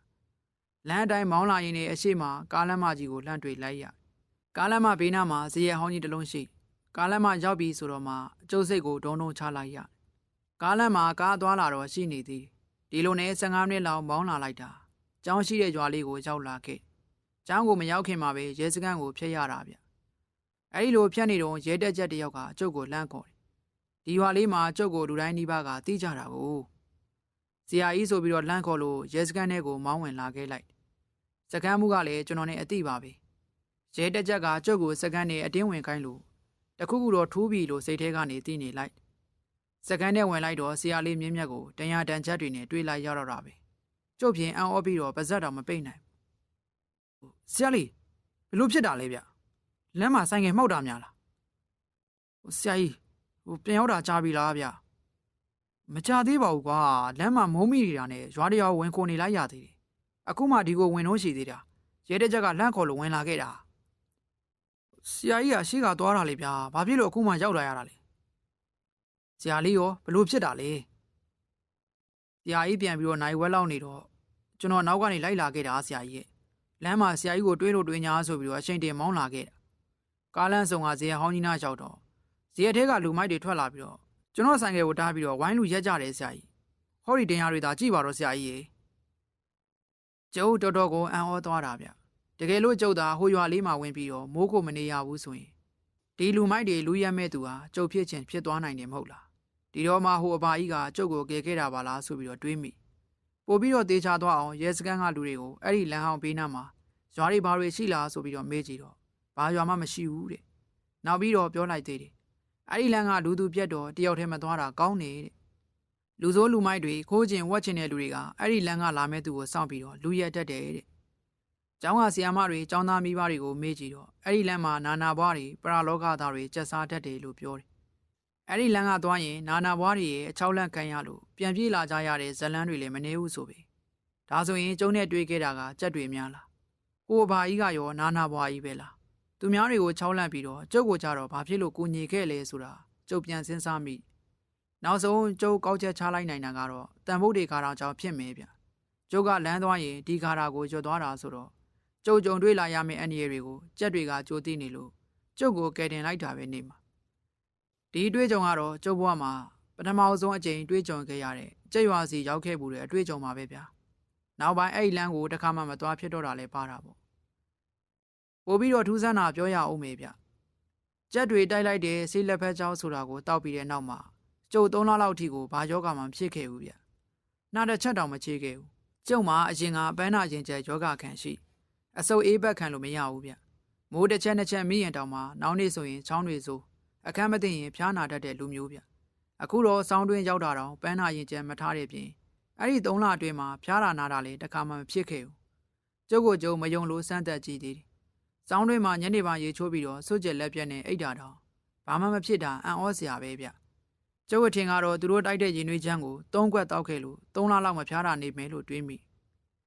လမ်းအတိုင်းမောင်းလာရင်လည်းအရှိမကားလမ်းမကြီးကိုလှမ်းတွေ့လိုက်ရ။ကားလမ်းမဘေးနားမှာဇေယျဟောင်းကြီးတစ်လုံးရှိ။ကားလမ်းမရောက်ပြီးဆိုတော့မှအကျုပ်စိတ်ကိုဒုံဒုံချလိုက်ရ။ကားလမ်းမှာကားသွားလာတော့ရှိနေသေးတယ်။ဒီလိုနဲ့15မိနစ်လောက်မောင်းလာလိုက်တာ။ကျောင်းရှိတဲ့ရွာလေးကိုရောက်လာခဲ့။ကျောင်းကိုမရောက်ခင်မှာပဲရဲစခန်းကိုဖျက်ရတာဗျ။အဲဒီလိုဖျက်နေတော့ရဲတက်ချက်တစ်ယောက်ကကျုပ်ကိုလှမ်းခေါ်တယ်။ဒီရွာလေးမှာကျုပ်ကိုလူတိုင်းနှီးပါးကတီးကြတာကို။ဇရာကြီးဆိုပြီးတော့လှမ်းခေါ်လို့ရဲစခန်းထဲကိုမောင်းဝင်လာခဲ့လိုက်။ စခန်းမှုကလည်းကျွန်တော်နဲ့အတိပါပဲ။ရဲတက်ချက်ကကျုပ်ကိုစခန်းနဲ့အတင်းဝင်ခိုင်းလို့တခုခုတော့ထူးပြီလို့စိတ်ထဲကနေသိနေလိုက်။စခန်းထဲဝင်လိုက်တော့ဆရာလေးမြင့်မြတ်ကိုတန်ရာတန်ချက်တွေနဲ့တွေးလိုက်ရတော့တာပဲ။ကျုပ်ပြင်အံ့ဩပြီးတော့ပါဇက်တော်မပိတ်နိုင်ဆရာလေးဘလို့ဖြစ်တာလဲဗျလမ်းမှာဆိုင်ငယ်မှောက်တာများလားဟိုဆရာကြီးဟိုပြန်ရောက်တာကြားပြီလားဗျမကြသေးပါဘူးကွာလမ်းမှာမုံမိနေတာနဲ့ရွာတရွာဝင်ခုန်နေလိုက်ရသေးတယ် အခုမှဒီကိုဝင်တော့ရှိသေးတာရဲတဲ့ချက်ကလန့်ခေါ်လို့ဝင်လာခဲ့တာဆရာကြီးကရှေ့ကသွားတာလေဗျာဘာဖြစ်လို့အခုမှရောက်လာရတာလဲဆရာလေးရောဘလို့ဖြစ်တာလဲဆရာကြီးပြန်ပြီးတော့နိုင်ဝက်လောက်နေတော့ကျွန်တော်နောက်ကနေလိုက်လာခဲ့တာဆရာကြီးရဲ့လမ်းမှာဆရာကြီးကိုတွေးလို့တွေးညာဆိုပြီးတော့အချိန်တင်မောင်းလာခဲ့တာကားလမ်းဆောင်ကဇေယျဟောင်းကြီးနားရောက်တော့ဇေယျထဲကလူမိုက်တွေထွက်လာပြီးတော့ကျွန်တော်ဆိုင်ကယ်ကိုတားပြီးတော့ဝိုင်းလူရက်ကြတယ်ဆရာကြီးဟောဒီတင်ရတွေသာကြည့်ပါတော့ဆရာကြီးရေ ကျုပ်တော်တော်ကိုအံ့ဩသွားတာဗျတကယ်လို့ကျုပ်သာဟိုရွာလေးမှာဝင်ပြီးတော့မိုးကိုမနေရဘူးဆိုရင်ဒီလူမိုက်တွေလူရက်မဲ့သူဟာကျုပ်ဖြစ်ချင်းဖြစ်သွားနိုင်တယ်မဟုတ်လားဒီတော့မှဟိုအဘာကြီးကကျုပ်ကိုကယ်ခဲ့တာပါလားဆိုပြီးတော့တွေးမိပို့ပြီးတော့တေချာသွားအောင်ရဲစခန်းကလူတွေကိုအဲ့ဒီလမ်းဟောင်းဘေးနားမှာရွာတွေဘာတွေရှိလားဆိုပြီးတော့မေးကြည့်တော့ဘာရွာမှမရှိဘူးတဲ့နောက်ပြီးတော့ပြောလိုက်သေးတယ်အဲ့ဒီလမ်းကလူသူပြက်တော့တယောက်တည်းမသွားတာကောင်းနေတဲ့ လူစိုးလူမိုက်တွေခိုးကျင်ဝက်ကျင်တဲ့လူတွေကအဲ့ဒီလမ်းကလာမဲ့သူကိုစောင့်ပြီးတော့လူရက်တက်တယ်တဲ့ကျောင်းကဆီယာမတွေကျောင်းသားမိဘတွေကိုမေးကြည့်တော့အဲ့ဒီလမ်းမှာနာနာဘွားတွေပရာလောကသားတွေကြက်စားတတ်တယ်လို့ပြောတယ်အဲ့ဒီလမ်းကသွားရင်နာနာဘွားတွေရဲ့အချောက်လန့်ခံရလို့ပြန်ပြေးလာကြရတဲ့ဇလန်းတွေလည်းမနေဘူးဆိုပဲဒါဆိုရင်ကျုံနဲ့တွေ့ခဲ့တာကကြက်တွေများလားကိုအဘာကြီးကရောနာနာဘွားကြီးပဲလားသူများတွေကိုချောင်းလန့်ပြီးတော့ကျုပ်ကိုကြတော့ဘာဖြစ်လို့ကိုညီခဲ့လဲဆိုတာကျုပ်ပြန်စဉ်းစားမိ နောက်ဆုံးကျုပ်ကောက်ချက်ချလိုက်နိုင်တာကတော့တန်ဖို့တွေခါတော့ကြောင့်ဖြစ်မယ်ဗျကျုပ်ကလမ်းသွားရင်ဒီခါတာကိုကျွတ်သွားတာဆိုတော့ကျုပ်ကြုံတွေ့လာရမယ့်အန္တရာယ်တွေကိုကြက်တွေကကြိုသိနေလို့ကျုပ်ကိုကယ်တင်လိုက်တာပဲနေမှာဒီအတွေ့အကြုံကတော့ကျုပ်ဘဝမှာပထမဆုံးအကြိမ်တွေ့ကြုံခဲ့ရတဲ့ကြက်ရွာစီရောက်ခဲ့မှုတဲ့အတွေ့အကြုံပါပဲဗျာနောက်ပိုင်းအဲ့ဒီလမ်းကိုတစ်ခါမှမသွားဖြစ်တော့တာလဲပါတာပေါ့ပို့ပြီးတော့ထူးဆန်းတာပြောရအောင်မေဗျကြက်တွေတိုက်လိုက်တဲ့ဆေးလက်ဖက်ချောင်းဆိုတာကိုတောက်ပြီးတဲ့နောက်မှာ ကျုပ်၃လလောက်ထိကိုဘာယောဂမှမဖြစ်ခဲ့ဘူးဗျနှာတစ်ချက်တောင်မချေခဲ့ဘူးကျုံမှာအရင်ကပန်းနာရင်ကျဲယောဂခံရှိအဆုပ်အေးဘက်ခံလို့မရဘူးဗျမိုးတစ်ချက်နှစ်ချက်မိရင်တောင်မှနောက်နေ့ဆိုရင်ချောင်းတွေဆိုအခမ်းမသိရင်ဖျားနာတတ်တဲ့လူမျိုးဗျအခုတော့စောင်းတွင်းရောက်တာတော့ပန်းနာရင်ကျဲမထားတဲ့ပြင်အဲ့ဒီ၃လအတွင်းမှာဖျားတာနာတာလည်းတစ်ခါမှမဖြစ်ခဲ့ဘူးကျုပ်ကိုကျုံမယုံလို့စမ်းသက်ကြည့်သေးတယ်စောင်းတွင်းမှာညနေပိုင်းရေချိုးပြီးတော့စွတ်ကျက်လက်ပြက်နဲ့အိတ်တာတော့ဘာမှမဖြစ်တာအံ့ဩစရာပဲဗျ ကျုပ်အထင်ကတော့သူတို့တိုက်တဲ့ရင်နွေးချမ်းကိုသုံးခွက်တောက်ခဲ့လို့၃လလောက်မဖျားတာနေမယ်လို့တွေးမိ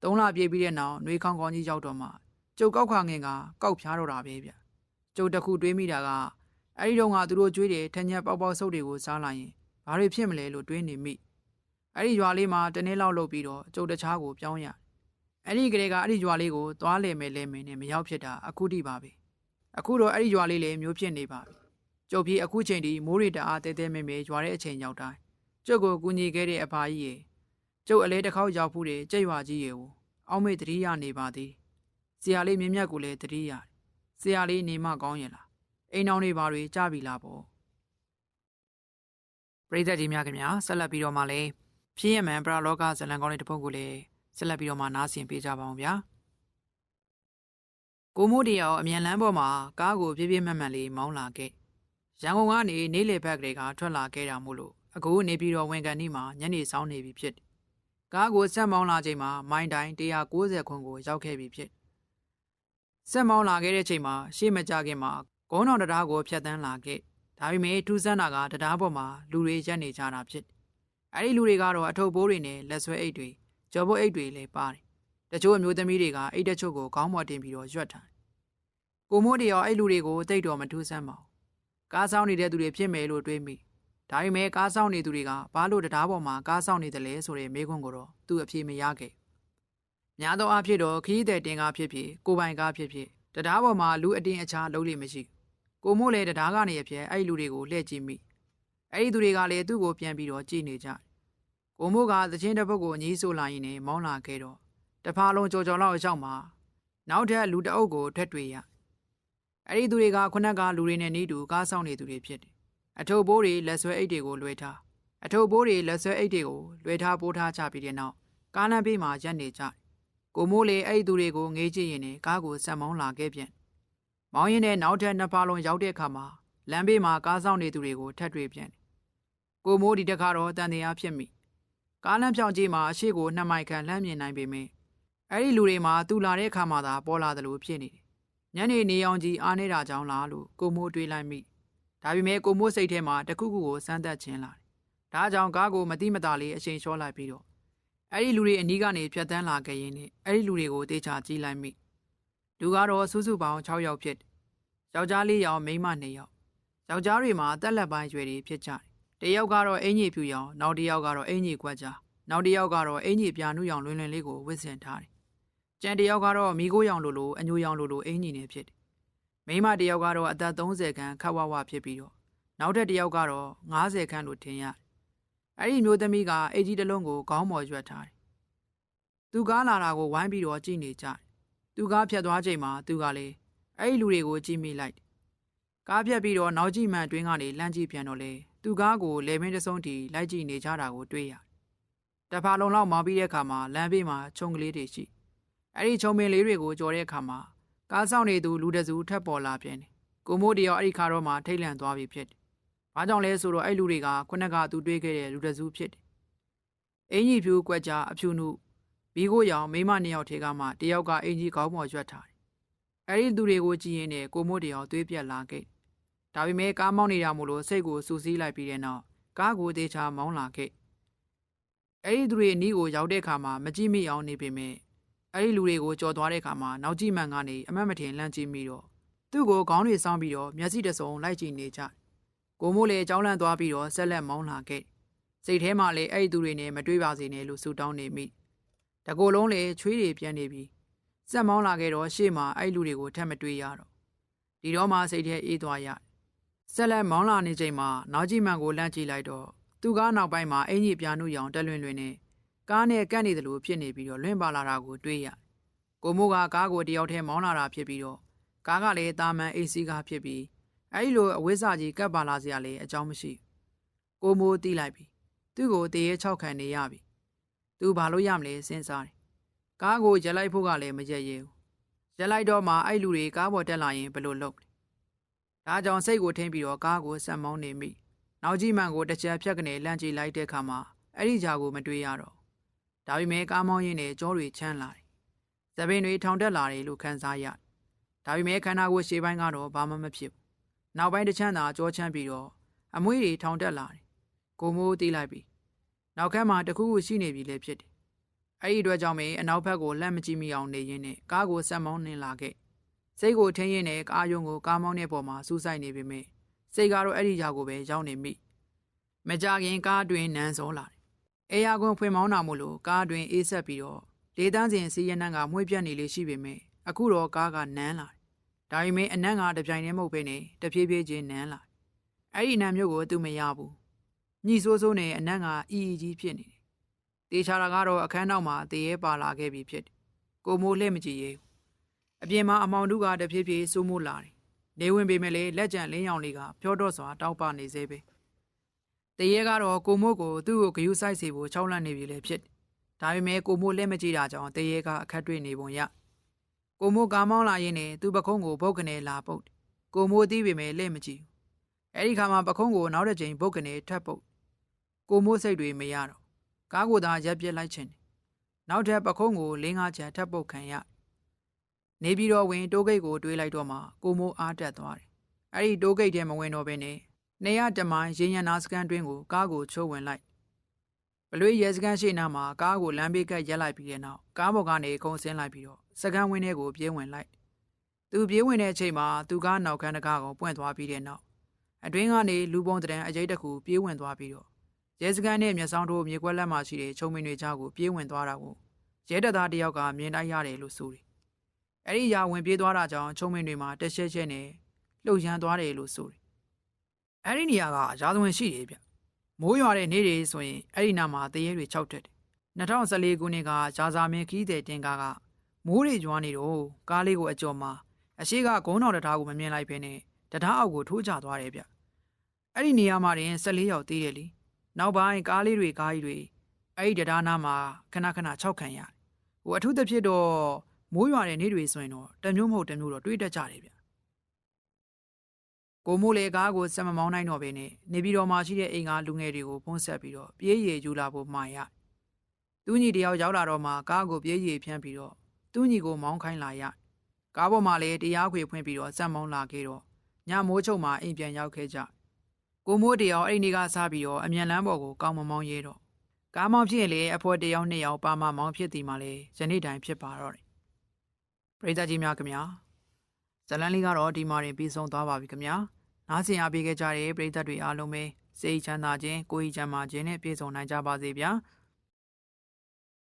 ၃လပြည့်ပြီးတဲ့နောက်နှွေးခေါင်းကောင်းကြီးရောက်တော့မှကျုပ်ကောက်ခါငင်ကကောက်ဖျားတော့တာပဲဗျကျုပ်တစ်ခုတွေးမိတာကအဲ့ဒီတော့ကသူတို့ကြွေးတယ်ထညက်ပေါက်ပေါက်ဆုပ်တွေကိုစားလိုက်ရင်ဘာတွေဖြစ်မလဲလို့တွေးနေမိအဲ့ဒီရွာလေးမှာတနေ့လောက်လုပ်ပြီးတော့ကျုပ်တခြားကိုပြောင်းရအဲ့ဒီကလေးကအဲ့ဒီရွာလေးကိုသွားလဲမယ်လဲမယ်နဲ့မရောက်ဖြစ်တာအခုတိပါပဲအခုတော့အဲ့ဒီရွာလေးလည်းမျိုးဖြစ်နေပါပြီ ကျုပ်ပြေအခုချိန်ဒီမိုးရီတအားတဲတဲမဲမဲရွာတဲ့အချိန်ရောက်တိုင်းကျုပ်ကိုကူညီခဲ့တဲ့အဖာကြီးရေကျုပ်အလဲတစ်ခေါက်ရောက်ဖို့တဲ့ကြက်ရွာကြီးရေကိုအောက်မေ့တတိယနေပါသည်ဆရာလေးမြင့်မြတ်ကိုလည်းတတိယဆရာလေးနေမကောင်းရင်လားအိမ်အောင်တွေဘာတွေကြပြီလားပေါ့ပရိသတ်ကြီးများခင်ဗျာဆက်လက်ပြီးတော့မှလည်းဖြင်းရမှန်ပရလောကဇလံကောင်းလေးတစ်ပုဒ်ကိုလည်းဆက်လက်ပြီးတော့မှနားဆင်ပေးကြပါအောင်ဗျာကိုမိုးတရောအမြန်လန်းပေါ်မှာကားကိုပြပြမှတ်မှတ်လေးမောင်းလာခဲ့ ရန်ကုန်ကနေနေလေဘက်ကလေးကထွက်လာခဲ့တာမို့လို့အခုနေပြီးတော့ဝန်ကန်ဒီမှာညနေဆောင်နေပြီဖြစ်တယ်ကားကိုဆက်မောင်းလာချိန်မှာမိုင်းတိုင်း190ခွန်ကိုရောက်ခဲ့ပြီဖြစ်ဆက်မောင်းလာခဲ့တဲ့ချိန်မှာရှေ့မကြခင်မှာကုန်းတော်တရားကိုဖျက်ဆီးလာခဲ့ဒါပေမဲ့ထူးဆန်းတာကတရားပေါ်မှာလူတွေရက်နေကြတာဖြစ်အဲ့ဒီလူတွေကတော့အထုပ်ဘိုးတွေနဲ့လက်ဆွဲအိတ်တွေကြော်ဘိုးအိတ်တွေလည်းပါတယ်တချို့အမျိုးသမီးတွေကအိတ်တချို့ကိုခေါင်းပေါ်တင်ပြီးတော့ရွက်ထားကိုမိုးတရောအဲ့လူတွေကိုတိတ်တော်မထူးဆန်းပါဘူး ကားဆောင်နေတဲ့သူတွေဖြစ်မယ်လို့တွေးမိဒါပေမဲ့ကားဆောင်နေသူတွေကဘာလို့တရားပေါ်မှာကားဆောင်နေတယ်လဲဆိုတဲ့မေးခွန်းကိုတော့သူအပြေမရခဲ့များသောအားဖြင့်တော့ခီးတဲ့တင်ကားဖြစ်ဖြစ်ကိုပိုင်ကားဖြစ်ဖြစ်တရားပေါ်မှာလူအတင်းအခြားလုံးလိမ့်မရှိကိုမို့လည်းတရားကနေအဖြစ်အဲ့ဒီလူတွေကိုလှည့်ကြည့်မိအဲ့ဒီသူတွေကလည်းသူ့ကိုပြန်ပြီးတော့ကြည်နေကြကိုမို့ကသချင်းတစ်ပုတ်ကိုညီးဆိုလာရင်နဲ့မောင်းလာခဲ့တော့တဖာလုံးကြော်ကြော်လောက်အရောက်မှာနောက်ထပ်လူတအုပ်ကိုထက်တွေ့ရ အဲ့ဒီသူတွေကခုနကလူတွေနဲ့နေတူကားဆောင်နေသူတွေဖြစ်တယ်အထုပ်ဘိုးတွေလက်ဆွဲအိတ်တွေကိုလွှဲထားအထုပ်ဘိုးတွေလက်ဆွဲအိတ်တွေကိုလွှဲထားပိုးထားကြပြီးတဲ့နောက်ကားလမ်းဘေးမှာရပ်နေကြကိုမိုးလေအဲ့ဒီသူတွေကိုငေးကြည့်ရင်လည်းကားကိုဆက်မောင်းလာခဲ့ပြန်မောင်းရင်လည်းနောက်ထပ်နှစ်ဖာလုံးရောက်တဲ့အခါမှာလမ်းဘေးမှာကားဆောင်နေသူတွေကိုထပ်တွေ့ပြန်ကိုမိုးဒီတစ်ခါတော့တန်တရားဖြစ်မိကားလမ်းဖြောင်းကြီးမှာအရှိကိုနှစ်မိုင်ခန့်လှမ်းမြင်နိုင်ပေမယ့်အဲ့ဒီလူတွေမှာသူလာတဲ့အခါမှာသာပေါ်လာတယ်လို့ဖြစ်နေတယ် ညနေနေအောင်ကြီးအားနေတာကြောင်းလားလို့ကိုမိုးတွေးလိုက်မိဒါပေမဲ့ကိုမိုးစိတ်ထဲမှာတခုခုကိုစမ်းသပ်ခြင်းလာတယ်။ဒါကြောင့်ကားကိုမတိမတာလေးအချိန်လျှော့လိုက်ပြီးတော့အဲ့ဒီလူတွေအနီးကနေဖြတ်တန်းလာခဲ့ရင်းနဲ့အဲ့ဒီလူတွေကိုတေချာကြည့်လိုက်မိ။လူကတော့စုစုပေါင်း6ယောက်ဖြစ်တယ်။ယောက်ျား၄ယောက်မိန်းမ2ယောက်။ယောက်ျားတွေမှာတက်လက်ပိုင်းရွယ်တွေဖြစ်ကြတယ်။တယောက်ကတော့အင်ကြီးဖြူရောင်နောက်တစ်ယောက်ကတော့အင်ကြီးကွက်ကြားနောက်တစ်ယောက်ကတော့အင်ကြီးပြာနုရောင်လွင်လွင်လေးကိုဝစ်ဆင်ထားတယ်။ ကျန်တစ်ယောက်ကတော့မိခိုးရောင်လိုလိုအညိုရောင်လိုလိုအင်ကြီးနေဖြစ်တယ်မိန်းမတစ်ယောက်ကတော့အသက်30ခန်းခက်ဝဝဖြစ်ပြီးတော့နောက်ထပ်တစ်ယောက်ကတော့90ခန်းလို့ထင်ရအဲ့ဒီမျိုးသမီးကအိတ်ကြီးတစ်လုံးကိုခေါင်းပေါ်ရွက်ထားတယ်သူကားလာတာကိုဝိုင်းပြီးတော့ကြည့်နေကြတယ်သူကားဖြတ်သွားချိန်မှာသူကလည်းအဲ့ဒီလူတွေကိုကြည့်မိလိုက်ကားဖြတ်ပြီးတော့နောက်ကြည့်မှန်အတွင်းကနေလမ်းကြည့်ပြန်တော့လေသူကားကိုလေမင်းတစုံတီလိုက်ကြည့်နေကြတာကိုတွေ့ရတဖာလုံးလောက်မောင်းပြီးတဲ့အခါမှာလမ်းဘေးမှာခြုံကလေးတွေရှိ အဲ့ဒီခြုံပင်လေးတွေကိုကြော်တဲ့အခါမှာကားဆောင်နေသူလူတစုထပ်ပေါ်လာပြန်တယ်။ကိုမိုးတရောအဲ့ဒီခါတော့မှထိတ်လန့်သွားပြီဖြစ်တယ်။ဘာကြောင့်လဲဆိုတော့အဲ့လူတွေကခုနကသူတွေးခဲ့တဲ့လူတစုဖြစ်တယ်။အင်ကြီးဖြူကွက်ကြအဖြူနုဘီကိုရောင်မိမနှစ်ယောက်ထဲကမှတယောက်ကအင်ကြီးခေါင်းပေါ်ရွက်ထားတယ်။အဲ့ဒီသူတွေကိုကြည့်ရင်းနဲ့ကိုမိုးတရောသွေးပြက်လာခဲ့။ဒါပေမဲ့ကားမောင်းနေတာမို့လို့စိတ်ကိုစူးစီးလိုက်ပြီးတဲ့နောက်ကားကိုတေချာမောင်းလာခဲ့။အဲ့ဒီသူတွေအနီးကိုရောက်တဲ့အခါမှာမကြည့်မိအောင်နေပေမဲ့ အဲ့ဒီလူတွေကိုကြော်သွားတဲ့အခါမှာနောက်ကြည့်မှန်ကနေအမတ်မထင်လှမ်းကြည့်မိတော့သူ့ကိုခေါင်းတွေစောင်းပြီးတော့မျက်စိတစုံလိုက်ကြည့်နေကြကိုမိုးလည်းအကြောင်းလန့်သွားပြီးတော့ဆက်လက်မောင်းလာခဲ့စိတ်ထဲမှာလည်းအဲ့ဒီသူတွေနဲ့မတွေးပါစေနဲ့လို့ဆူတောင်းနေမိတကိုယ်လုံးလည်းချွေးတွေပြန်နေပြီးစက်မောင်းလာခဲ့တော့ရှေ့မှာအဲ့လူတွေကိုထပ်မတွေးရတော့ဒီတော့မှစိတ်ထဲအေးသွားရဆက်လက်မောင်းလာနေချိန်မှာနောက်ကြည့်မှန်ကိုလှမ်းကြည့်လိုက်တော့သူကနောက်ပိုင်းမှာအင်ကြီးပြာနုရောင်တက်လွင်လွင်နဲ့ ကားနဲ့ကန့်နေတယ်လို့ဖြစ်နေပြီးတော့လွင့်ပါလာတာကိုတွေ့ရကိုမိုးကကားကိုတယောက်တည်းမောင်းလာတာဖြစ်ပြီးတော့ကားကလည်းတာမန်အေးစီကားဖြစ်ပြီးအဲဒီလိုအဝိဇ္ဇာကြီးကပ်ပါလာစရာလည်းအကြောင်းမရှိကိုမိုးတီးလိုက်ပြီသူ့ကိုတရေ၆ခံနေရပြီသူဘာလို့ရမလဲစဉ်းစားတယ်ကားကိုရက်လိုက်ဖို့ကလည်းမရက်ရဘူးရက်လိုက်တော့မှအဲ့လူတွေကားပေါ်တက်လာရင်ဘယ်လိုလုပ်လဲဒါကြောင့်စိတ်ကိုထိမ့်ပြီးတော့ကားကိုဆက်မောင်းနေမိနောက်ကြီးမှန်ကိုတစ်ချက်ဖြတ်ကနေလန့်ကြည့်လိုက်တဲ့အခါမှာအဲ့ဒီကြာကိုမတွေ့ရတော့ ဒါပေမဲ့ကားမောင်းရင်းနဲ့ကြောတွေချမ်းလာတယ်သပင်တွေထောင်တက်လာတယ်လို့ခန်းစားရတယ်ဒါပေမဲ့ခန္ဓာကိုယ်ရှေ့ပိုင်းကတော့ဘာမှမဖြစ်ဘူးနောက်ပိုင်းတစ်ချမ်းသာကြောချမ်းပြီးတော့အမွှေးတွေထောင်တက်လာတယ်ကိုမိုးတီးလိုက်ပြီနောက်ခန်းမှာတစ်ခုခုရှိနေပြီလေဖြစ်တယ်အဲ့ဒီအတွက်ကြောင့်မေအနောက်ဘက်ကိုလှမ်းမကြည့်မိအောင်နေရင်းနဲ့ကားကိုဆက်မောင်းနှင်လာခဲ့စိတ်ကိုထင်းရင်းနဲ့ကားယုံကိုကားမောင်းတဲ့ပေါ်မှာစူးစိုက်နေပေမဲ့စိတ်ကတော့အဲ့ဒီကြောက်ကိုပဲရောက်နေမိမကြခင်ကားတွင်နန်းစောလာတယ် အေယာကွန်ဖွင့်မောင်းတာမို့လို့ကားတွင်အေးဆက်ပြီးတော့လေတန်းစင်စီးရနန်းကမွှေးပြက်နေလေရှိပေမဲ့အခုတော့ကားကနန်းလာတယ်ဒါပေမဲ့အနန်းကတပြိုင်တည်းမဟုတ်ဘဲနဲ့တဖြည်းဖြည်းချင်းနန်းလာတယ်အဲ့ဒီနန်းမျိုးကိုသူမရဘူးညှိဆိုးဆိုးနဲ့အနန်းကအီအီကြီးဖြစ်နေတယ်တေချာတာကတော့အခန်းနောက်မှာတည်ရဲပါလာခဲ့ပြီဖြစ်တယ်။ကိုမိုးလှည့်မကြည့်ရဲဘူး။အပြင်မှာအမောင်တုကတဖြည်းဖြည်းစိုးမိုးလာတယ်။နေဝင်ပေမဲ့လည်းလက်ကျန်လင်းရောင်လေးကဖြောတော့စွာတောက်ပနေသေးပဲ။ တည်ရဲကတော့ကိုမိုးကိုသူ့ကိုဂယုစိုက်စီဖို့ချောင်းလန့်နေပြီလေဖြစ်တယ်။ဒါပေမဲ့ကိုမိုးလှည့်မကြည့်တာကြောင့်တည်ရဲကအခက်တွေ့နေပုံရ။ကိုမိုးကားမောင်းလာရင်းနဲ့သူ့ပခုံးကိုဘုတ်ကနေလာပုတ်တယ်။ကိုမိုးသိပေမဲ့လှည့်မကြည့်ဘူး။အဲဒီခါမှာပခုံးကိုနောက်တစ်ချိန်ဘုတ်ကနေထပ်ပုတ်။ကိုမိုးစိတ်တွေမရတော့ကားကိုသာရက်ပြစ်လိုက်ခြင်းတယ်နောက်ထပ်ပခုံးကိုလင်းကားချံထပ်ပုတ်ခံရနေပြီးတော့ဝင်တိုးဂိတ်ကိုတွေးလိုက်တော့မှကိုမိုးအားတက်သွားတယ်အဲ့ဒီတိုးဂိတ်ထဲမဝင်တော့ဘဲနဲ့ နေရတမိုင်းရင်းရနာစကန်တွင်းကိုကားကိုချိုးဝင်လိုက်ဘလွေရဲစကန်ရှိနာမှာကားကိုလမ်းဘေးကရက်လိုက်ပြီးတဲ့နောက်ကားပေါ်ကနေခုံဆင်းလိုက်ပြီးတော့စကန်ဝင်းထဲကိုပြေးဝင်လိုက်သူပြေးဝင်တဲ့အချိန်မှာသူကားနောက်ခန်းတကားကိုပွင့်သွားပြီးတဲ့နောက်အတွင်းကနေလူပုံတံအရေးတစ်ခုပြေးဝင်သွားပြီးတော့ရဲစခန်းနဲ့မျက်စောင်းတို့မြေကွက်လက်မှာရှိတဲ့ချုံမင်းတွေကြားကိုပြေးဝင်သွားတာကိုရဲတပ်သားတယောက်ကမြင်လိုက်ရတယ်လို့ဆိုတယ်။အဲ့ဒီရာဝင်ပြေးသွားတာကြောင့်ချုံမင်းတွေမှာတက်ရှက်ရှက်နဲ့လှုပ်ရမ်းသွားတယ်လို့ဆိုတယ်။ အဲ့ဒီနေရာကရာဇဝင်ရှိတယ်ဗျ။မိုးရွာတဲ့နေ့တွေဆိုရင်အဲ့ဒီနာမှာတရေတွေ၆တက်တယ်။2014ခုနှစ်ကဂျာဇာမင်းခီးတဲ့တင်ကားကမိုးတွေကျွမ်းနေတော့ကားလေးကိုအကျော်မှာအရှိကဂုံးတော်တထားကိုမမြင်လိုက်ဖ ೇನೆ တထားအောက်ကိုထိုးကျသွားတယ်ဗျ။အဲ့ဒီနေရာမှာတင်14ယောက်သေးတယ်လीနောက်ပိုင်းကားလေးတွေကားကြီးတွေအဲ့ဒီတရားနာမှာခဏခဏ၆ခံရတယ်။ဟိုအထူးသဖြင့်တော့မိုးရွာတဲ့နေ့တွေဆိုရင်တော့တစ်မျိုးမဟုတ်တစ်မျိုးတော့တွေးတတ်ကြတယ်ဗျ။ ကိုမိုးလေကားကိုစက်မမောင်းနိုင်တော့ဘဲနဲ့နေပြည်တော်မှာရှိတဲ့အိမ်ကလူငယ်တွေကိုဖုံးဆက်ပြီးတော့ပြေးရည်ယူလာဖို့မှာရ။သူညီတယောက်ရောက်လာတော့မှကားကိုပြေးရည်ဖြန်းပြီးတော့သူညီကိုမောင်းခိုင်းလာရ။ကားပေါ်မှာလည်းတရားခွေဖွင့်ပြီးတော့စက်မောင်းလာခဲ့တော့ညမိုးချုပ်မှာအိမ်ပြန်ရောက်ခဲ့ကြ။ကိုမိုးတယောက်အဲ့ဒီနေ့ကစားပြီးတော့အမြန်လန်းပေါ်ကိုကောင်းမမောင်းရဲတော့ကားမောင်းဖြစ်ရင်လေအဖေတယောက်နှစ်ယောက်ပါမမောင်းဖြစ်ဒီမှာလေယနေ့တိုင်ဖြစ်ပါတော့တယ်ပရိသတ်ကြီးများခင်ဗျာ ဇလန်လေးကတော့ဒီမှာတင်ပြီးဆုံးသွားပါပြီခင်ဗျာနားဆင်အားပေးခဲ့ကြတဲ့ပရိသတ်တွေအားလုံးပဲစိတ်ချမ်းသာခြင်းကိုယ်ဤချမ်းသာခြင်းနဲ့ပြည့်စုံနိုင်ကြပါစေဗျာ